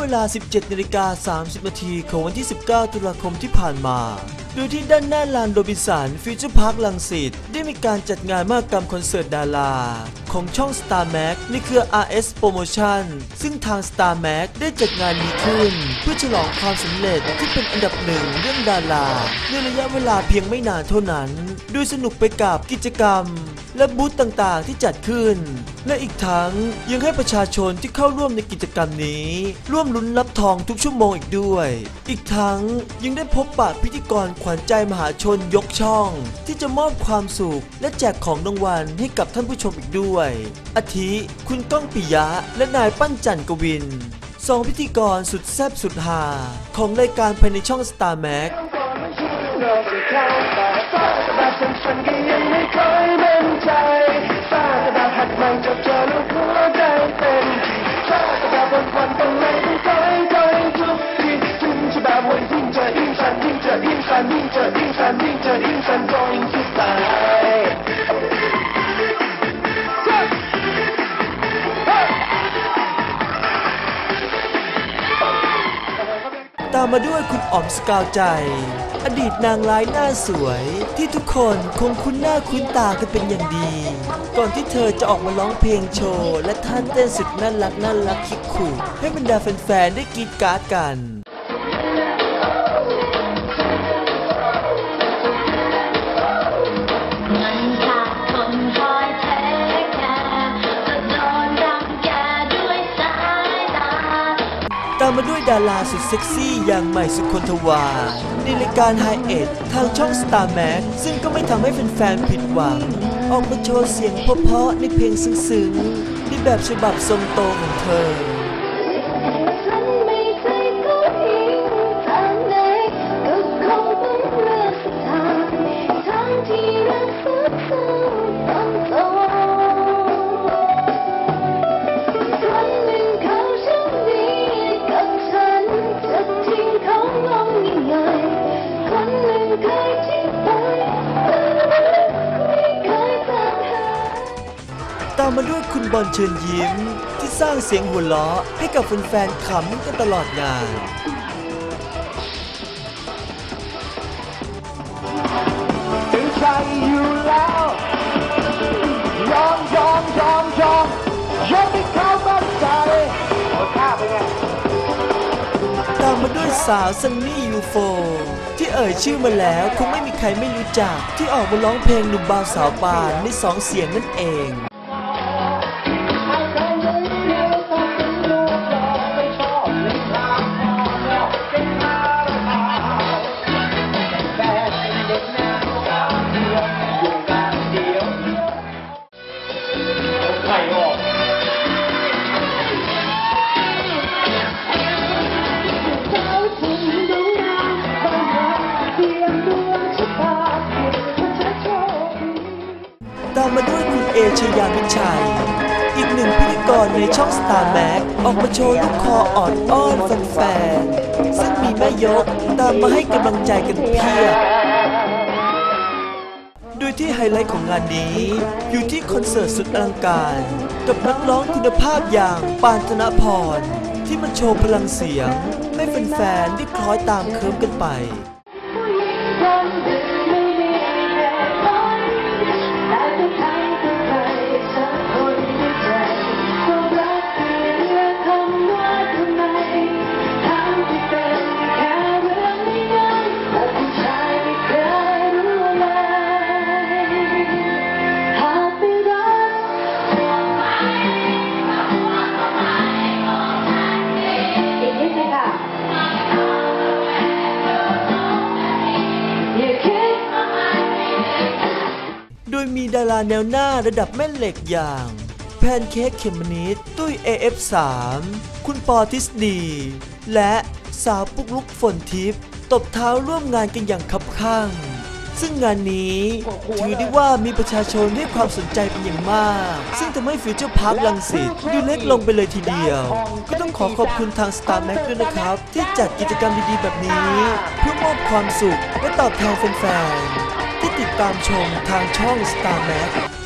เวลา 17นาฬิกา30นาทีของวันที่ 19 ตุลาคมที่ผ่านมา โดยที่ด้านหน้าลานโรบินสันฟิวเจอร์พาร์คลังสิตได้มีการจัดงานมากกรรมคอนเสิร์ตดารา ของช่อง Star Max ในเครือ RS Promotion ซึ่งทาง Star Max ได้จัดงานนี้ขึ้น เพื่อฉลองความสำเร็จที่เป็นอันดับหนึ่งเรื่องดาราในระยะเวลาเพียงไม่นานเท่านั้น โดยสนุกไปกับกิจกรรม และบูธต่างๆที่จัดขึ้น และอีกทั้งยังให้ประชาชนที่เข้าร่วมในกิจกรรมนี้ ร่วมลุ้นรับทองทุกชั่วโมงอีกด้วย อีกทั้งยังได้พบปะพิธีกรขวัญใจมหาชนยกช่อง ที่จะมอบความสุขและแจกของรางวัลให้กับท่านผู้ชมอีกด้วยอาทิคุณก้องปิยะ และนายปั้นจันกวินสองพิธีกรสุดแซ่บสุดฮาของรายการภายในช่อง Star Max เราจะเข้าป่าฟ้าแต่แบบฉันฉันก็ยังไม่เคยมั่นใจฟ้าแต่แบบหัดใหม่จบเจอแล้วหัวใจเต้นฟ้าแต่แบบวันวันๆก็ไม่ต้องคอยคอยทุกทีถึงจะแบบวันยิ่งเจอยิ่งสันยิ่งเจอยิ่งสันยิ่งเจอยิ่งสันจอยิ่งสั่นก็ยิ่งสุดามมาด้วยคุณอ๋อมสกาวใจ อดีตนางร้ายหน้าสวย ที่ทุกคนคงคุ้นหน้าคุ้นตากันเป็นอย่างดี ก่อนที่เธอจะออกมาร้องเพลงโชว์ และท่าเต้นสุดน่ารักน่ารักคิกขู่ให้บรรดาแฟนๆได้กรีดการ์ดกัน มาด้วยดาราสุดเซ็กซี่อย่างใหม่สุคนทวาในรายการ High เอ็ดทางช่อง Star Max ซึ่งก็ไม่ทำให้แฟนๆผิดหวัง ออกมาโชว์เสียงเพราะๆในเพลงซึ้งๆในแบบฉบับทรงโตของเธอที่รักสักามมาด้วยคุณบอลเชิญยิ้ม ที่สร้างเสียงหัวเราะให้กับแฟนๆขำกันตลอดงานถึงใจอยู่แล้วยอมยอมยอมยอมยอมให้เขามั่นใจเอาท่าไปไงตามมาด้วยสาวซันนี่ยูโฟที่เอ่ยชื่อมาแล้วคงไม่มีใครไม่รู้จัก ที่ออกมาร้องเพลงหนุ่มบาวสาวปานในสองเสียงนั่นเอง ชยามิชัย อีกหนึ่งพิธีกรในช่อง Star Max ออกมาโชว์ลูกคออ่อนอ้อนแฟนๆซึ่งมีแม่ยกตามมาให้กำลังใจกันเพียบโดยที่ไฮไลท์ของงานนี้ อยู่ที่คอนเสิร์ตสุดอลังการ กับนักร้องคุณภาพอย่างปานธนพร ที่มาโชว์พลังเสียง ให้แฟนๆได้คล้อยตามเคิร์มกันไป ยมีดาแนวหน้าระดับแม่เหล็กอย่าง แพนเค้กเขมมนิดตุ้ย AF3 คุณปอทิสดีและสาวปุกลุกฝนทิพย์ตบเท้าร่วมงานกันอย่างคับข้าง ซึ่งงานนี้ถือได้ว่ามีประชาชนให้ความสนใจเป็นอย่างมาก ซึ่งทำให้ฟิวเจอร์พาร์คลังสิตดูเล็กลงไปเลยทีเดียว ก็ต้องขอขอบคุณทาง Star Max ด้วยนะครับ ที่จัดกิจกรรมดีๆแบบนี้ เพื่อมอบความสุขและตอบแทนแฟนๆ ที่ติดตามชมทางช่อง Star Max